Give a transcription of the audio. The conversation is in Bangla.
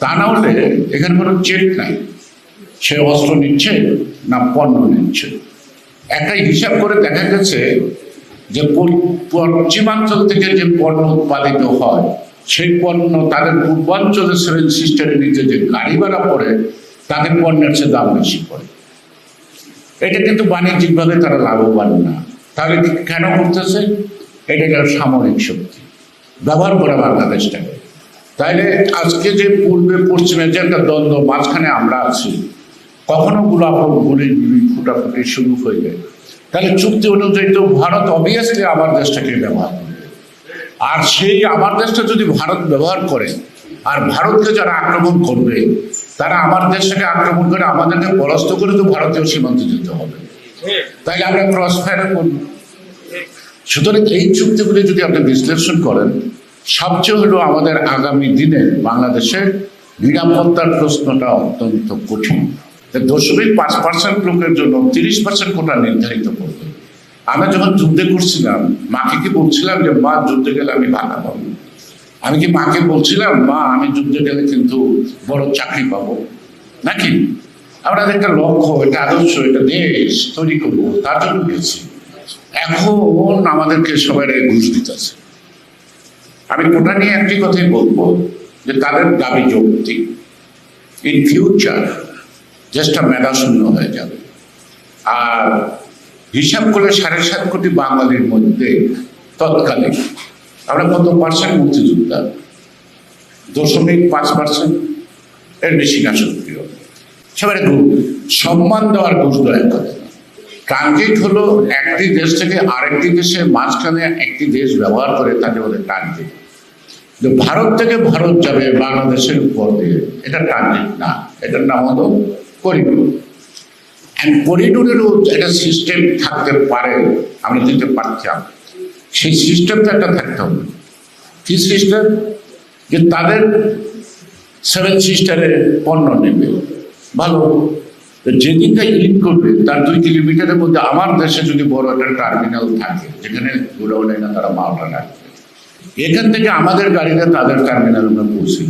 তা না হলে এখানে কোনো চেক নাই। সে অস্ত্র নিচ্ছে না পণ্য নিচ্ছে। একটা হিসাব করে দেখা গেছে যে পশ্চিমাঞ্চল থেকে যে পণ্য উৎপাদিত হয়, সেই পণ্য তাদের পূর্বাঞ্চলের সেভেন সিস্টারের নিচে যে গাড়ি ভাড়া পড়ে, তাদের পণ্যের চেয়ে দাম বেশি পড়ে। এটা কিন্তু বাণিজ্যিকভাবে তারা লাভবান না। তাহলে কেন করতেছে? এটা একটা সামরিক শক্তি। ব্যবহার করে বাংলাদেশটাকে। তাইলে আজকে যে পূর্বে পশ্চিমে যে একটা দ্বন্দ্ব, মাঝখানে আমরা আছি, কখনো গোলাপন গুলি ফুটাফুটি শুরু হয়ে যায়। তাহলে চুক্তি অনুযায়ী তো ভারত অবভিয়াসলি আমার দেশটাকে ব্যবহার করবে। আর সেই আমার দেশটা যদি ভারত ব্যবহার করে, আর ভারতকে যারা আক্রমণ করবে, তারা আমার দেশটাকে আক্রমণ করে আমাদেরকে পরাস্ত করে তো ভারতীয় সীমান্তে যেতে হবে। তাইলে আমরা ক্রস ফায়ার করব। সুতরাং এই চুক্তিগুলি যদি আপনি বিশ্লেষণ করেন সবচেয়ে হলো আমাদের আগামী দিনে বাংলাদেশের নিরাপত্তার প্রশ্নটা অত্যন্ত কঠিন। দশমিক পাঁচ পার্সেন্ট লোকের জন্য তিরিশ পার্সেন্ট কোটা নির্ধারিত করবে। আমরা যখন যুদ্ধে করছিলাম মাকে কি বলছিলাম যে, মা, যুদ্ধে গেলে আমি ভাড়া পাবো? আমি কি মাকে বলছিলাম, মা, আমি যুদ্ধে গেলে কিন্তু বড় চাকরি পাবো? নাকি? আমরা একটা লক্ষ্য, একটা আদর্শ, একটা দেশ তৈরি করব, তার জন্য গেছি। এখন আমাদেরকে সবাই ঘুষ দিতেছে। আমি কোটা নিয়ে একটি কথাই বলব যে তাদের দাবি যৌক্তিক। ইন ফিউচার দেশটা মেধা শূন্য হয়ে যাবে। আর হিসাব করলে সাড়ে সাত কোটি বাঙালির মধ্যে তৎকালীন, আমরা কত পার্সেন্ট মুক্তিযোদ্ধা? দশমিক পাঁচ পার্সেন্ট এর বেশি না সক্রিয়। ঘুষ সম্মান দেওয়ার ঘুষ দয়া কথা। ট্রানজিট হলো একটি দেশ থেকে আরেকটি দেশের মাঝখানে একটি দেশ ব্যবহার করে তাকে বলে ট্রানজিট যে ভারত থেকে ভারত যাবে বাংলাদেশের উপর দিয়ে, এটা ট্রানজিট না। এটার নাম হলো করিডোর। অ্যান্ড করিডোরেরও একটা সিস্টেম থাকতে পারে, আমরা দিতে পারতাম। সেই সিস্টেমটা একটা থাকতে হবে। কি সিস্টেম যে তাদের সেভেন সিস্টারের পণ্য নেবে। ভালো। যেদিনটা ইন করবে, তার দুই কিলোমিটারের মধ্যে আমার দেশে যদি বড় একটা টার্মিনাল থাকে, যেখানে গোডাউনে না তারা মালটা রাখবে। এখান থেকে আমাদের গাড়িতে তাদের টার্মিনাল আমরা পৌঁছে।